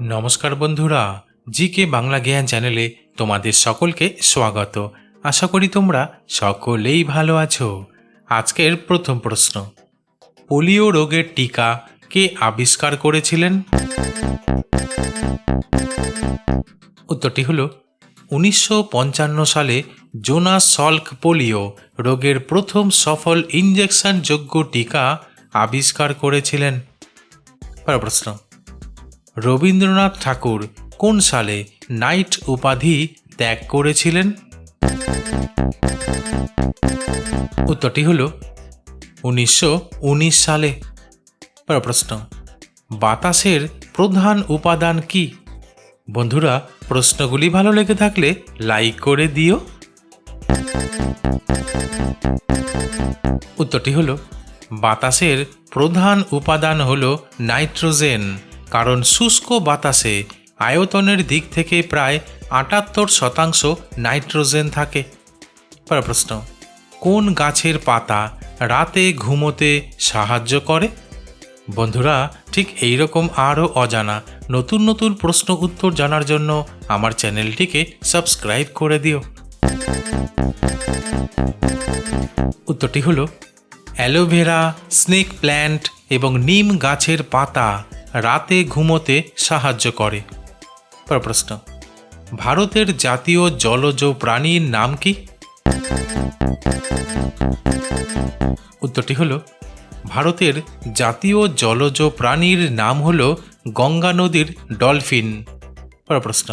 নমস্কার বন্ধুরা জি কে বাংলা জ্ঞান চ্যানেলে তোমাদের সকলকে স্বাগত। আশা করি তোমরা সকলেই ভালো আছো। আজকের প্রথম প্রশ্ন, পোলিও রোগের টিকা কে আবিষ্কার করেছিলেন? উত্তরটি হলো, উনিশশো সালে জোনাস সল্ক পোলিও রোগের প্রথম সফল ইঞ্জেকশনযোগ্য টিকা আবিষ্কার করেছিলেন। প্রশ্ন রবীন্দ্রনাথ ঠাকুর কোন সালে নাইট উপাধি ত্যাগ করেছিলেন? উত্তরটি হল উনিশশো উনিশ সালে। প্রশ্ন, বাতাসের প্রধান উপাদান কি? বন্ধুরা, প্রশ্নগুলি ভালো লেগে থাকলে লাইক করে দিও। উত্তরটি হল, বাতাসের প্রধান উপাদান হল নাইট্রোজেন। কারণ শুষ্ক বাতাসে আয়তনের দিক থেকে প্রায় আটাত্তর শতাংশ নাইট্রোজেন থাকে। প্রশ্ন, কোন গাছের পাতা রাতে ঘুমোতে সাহায্য করে? বন্ধুরা, ঠিক এই রকম আরও অজানা নতুন নতুন প্রশ্ন উত্তর জানার জন্য আমার চ্যানেলটিকে সাবস্ক্রাইব করে দিও। উত্তরটি হল, অ্যালোভেরা, স্নেক প্ল্যান্ট এবং নিম গাছের পাতা রাতে ঘুমোতে সাহায্য করে। প্রশ্ন, ভারতের জাতীয় জলজ প্রাণীর নাম কি? উত্তরটি হল, ভারতের জাতীয় জলজ প্রাণীর নাম হল গঙ্গা নদীর ডলফিন। প্রশ্ন,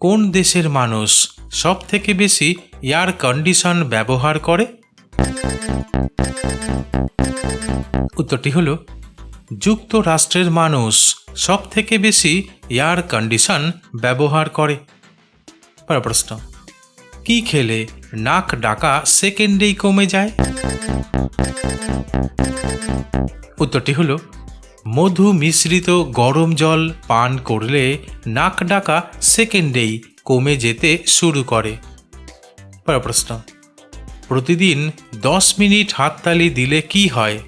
কোন দেশের মানুষ সব থেকে বেশি এয়ার কন্ডিশন ব্যবহার করে? উত্তরটি হল যুক্তরাষ্ট্রের মানুষ সব থেকে বেশি এয়ার কন্ডিশন ব্যবহার করে? প্রশ্ন, কি খেলে নাক ডাকা সেকেন্ডেই কমে যায়? উত্তরটি হল, মধু মিশ্রিত গরম জল পান করলে নাক ডাকা সেকেন্ডেই কমে যেতে শুরু করে। প্রশ্ন, প্রতিদিন দশ মিনিট হাততালি দিলে কি হয়?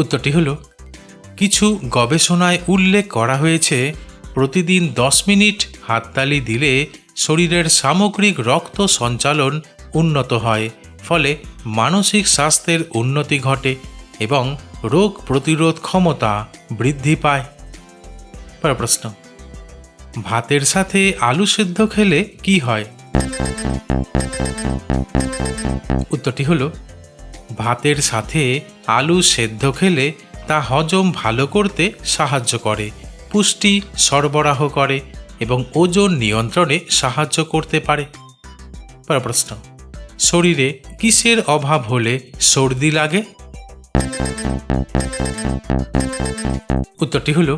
উত্তরটি হল, কিছু গবেষণায় উল্লেখ করা হয়েছে, প্রতিদিন দশ মিনিট হাততালি দিলে শরীরের সামগ্রিক রক্ত সঞ্চালন উন্নত হয়, ফলে মানসিক স্বাস্থ্যের উন্নতি ঘটে এবং রোগ প্রতিরোধ ক্ষমতা বৃদ্ধি পায়। প্রশ্ন, ভাতের সাথে আলু সেদ্ধ খেলে কি হয়? উত্তরটি হলো ভাতের সাথে আলু সেদ্ধ খেলে তা হজম ভালো করতে সাহায্য করে, পুষ্টি সরবরাহ করে এবং ওজন নিয়ন্ত্রণে সাহায্য করতে পারে। প্রশ্ন, শরীরে কিসের অভাব হলে সর্দি লাগে? উত্তরটি হলো,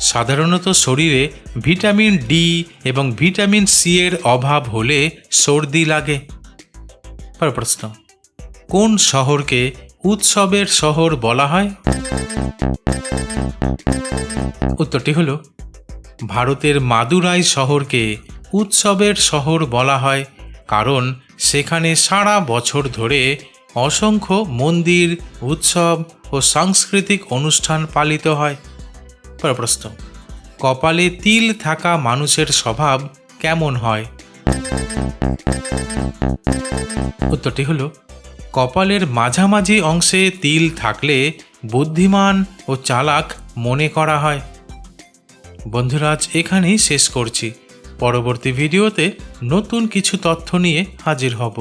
সাধারণত শরীরে ভিটামিন ডি এবং ভিটামিন সি এর অভাব হলে সর্দি লাগে। প্রশ্ন কোন শহরকে উৎসবের শহর বলা হয়? উত্তরটি হল, ভারতের মাদুরাই শহরকে উৎসবের শহর বলা হয় কারণ সেখানে সারা বছর ধরে অসংখ্য মন্দির, উৎসব ও সাংস্কৃতিক অনুষ্ঠান পালিত হয়। প্রশ্ন, কপালে তিল থাকা মানুষের স্বভাব কেমন হয়? উত্তরটি হলো কপালের মাঝামাঝি অংশে তিল থাকলে বুদ্ধিমান ও চালাক মনে করা হয়। বন্ধুরাজ এখানেই শেষ করছি। পরবর্তী ভিডিওতে নতুন কিছু তথ্য নিয়ে হাজির হব।